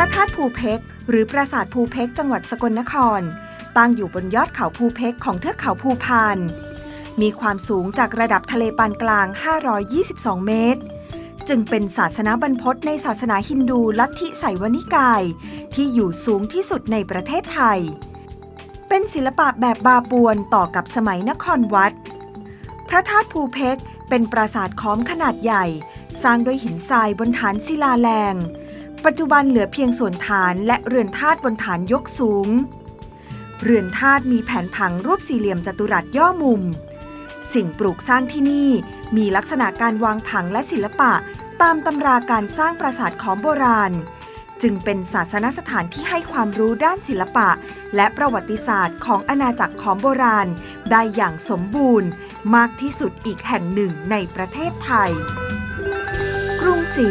ระธาตุภูเพกหรือปราสาทภูเพกจังหวัดสกลนคร ตั้งอยู่บนยอดเขาภูเพกของเทือกเขาภูพาน มีความสูงจากระดับทะเลปานกลาง 522 เมตร จึงเป็นศาสนาบรรพตในศาสนาฮินดูลัทธิไสวนิกาย ที่อยู่สูงที่สุดในประเทศไทย เป็นศิลปะแบบบาปวนต่อกับสมัยนครวัด พระธาตุภูเพกเป็นปราสาทค้อมขนาดใหญ่ สร้างด้วยหินทรายบนฐานศิลาแรง ปัจจุบันเหลือเพียงส่วนฐานและเรือนธาตุบนฐานยกสูง เรือนธาตุมีแผนผังรูปสี่เหลี่ยมจัตุรัสย่อมุม สิ่งปลูกสร้างที่นี่มีลักษณะการวางผังและศิลปะตามตำราการสร้างปราสาทของโบราณ จึงเป็นศาสนสถานที่ให้ความรู้ด้านศิลปะ และประวัติศาสตร์ของอาณาจักรของโบราณ ได้อย่างสมบูรณ์ มากที่สุดอีกแห่งหนึ่งในประเทศไทย กรุงศรี